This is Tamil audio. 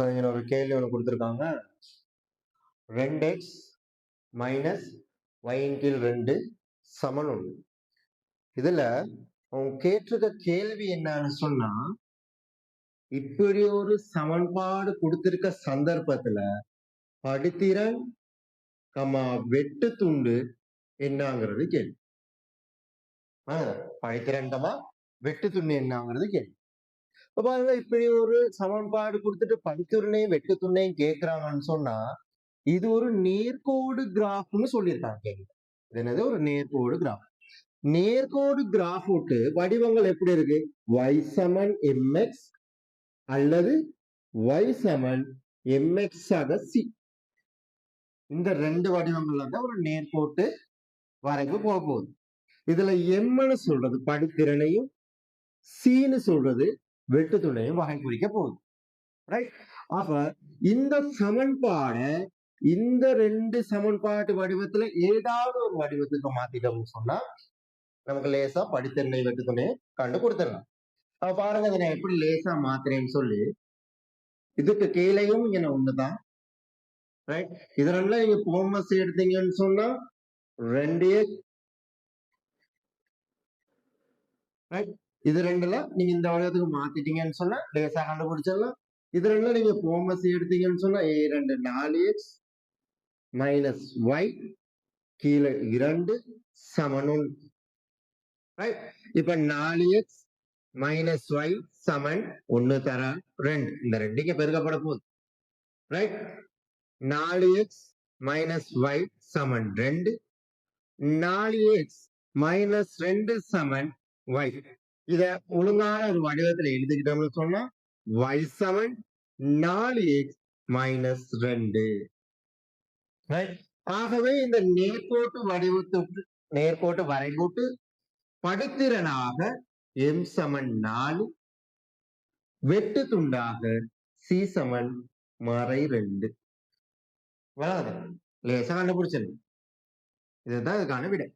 இப்போ ஒரு கேள்வி ஒன்று கொடுத்துருக்காங்க. ரெண்டு எக்ஸ் மைனஸ் ஒயின் கீழ் ரெண்டு சமன் ஒன்று. இதுல அவங்க கேட்டிருக்க கேள்வி என்னன்னு சொன்னா இப்படி ஒரு சமன்பாடு கொடுத்திருக்க சந்தர்ப்பத்துல படித்திறன் கமா வெட்டு துண்டு என்னங்கிறது கேள்வி. படித்திறன் கமா வெட்டு துண்டு என்னங்கிறது கேள்வி. பாருங்க இப்படி ஒரு சமன்பாடு கொடுத்துட்டு படித்துறனையும் வெட்டு கேட்கிறாங்கன்னு சொன்னா இது ஒரு நேர்கோடு கிராஃப்னு சொல்லியிருக்காங்க இது என்னது? ஒரு நேர்கோடு கிராஃப். நேர்கோடு கிராஃப் விட்டு வடிவங்கள் எப்படி இருக்கு? ஒய் சமன் எம்எக்ஸ் அல்லது ஒய் சமன் எம்எக்ஸ் ஆக சி இந்த ரெண்டு வடிவங்கள்ல தான் ஒரு நேர்கோட்டு வரைவு போக போகுது. இதுல எம்னு சொல்றது படித்திறனையும் சீன்னு சொல்றது வெட்டு வகை குறிக்க போகுது ரைட் அப்ப இந்த சமன்பாடை இந்த ரெண்டு சமன்பாட்டு வடிவத்துல ஏதாவது ஒரு வடிவத்துக்கு மாத்திட்டோம்னு சொன்னா நமக்கு லேசா படித்திறனை வெட்டு துணையை கண்டு கொடுத்துடலாம். அப்ப பாருங்க இதை நான் எப்படி லேசா மாத்துறேன்னு சொல்லி இதுக்கு கீழேயும் இங்க ஒண்ணுதான் ரைட் இதெல்லாம் நீங்க போமஸ் எடுத்தீங்கன்னு சொன்னா ரெண்டு ரைட் இது ரெண்டுல நீங்க இந்த வடிவத்துக்கு மாத்திட்டீங்கன்னு சொன்னா லேசா கண்டுபிடிச்சிடலாம். இது ரெண்டுல நீங்க போமஸ் எடுத்தீங்கன்னு சொன்னா ஏ ரெண்டு நாலு எக்ஸ் மைனஸ் ஒய் கீழே இரண்டு சமன் ஒன்று ரைட் இப்ப நாலு எக்ஸ் மைனஸ் ஒய் சமன் ஒன்னு தர ரெண்டு. இந்த ரெண்டுக்கு பெருக்கப்பட போகுது. ரைட் நாலு எக்ஸ் மைனஸ் ஒய் சமன் ரெண்டு. நாலு எக்ஸ் மைனஸ் ரெண்டு சமன் ஒய் இத ஒழுங்கான ஒரு வடிவத்துல எழுதிக்கிட்டோம்னு சொன்னா ஒய் செவன் நாலு எக்ஸ் மைனஸ் ரெண்டு. ஆகவே இந்த நேர்கோட்டு வடிவத்துக்கு நேர்கோட்டு வரைகோட்டு படுத்திறனாக எம் சமன் நாலு வெட்டு துண்டாக சி சமன் மறை ரெண்டு. வராது. லேசா கண்டுபிடிச்சிருங்க. இதுதான் இதுக்கான விடை.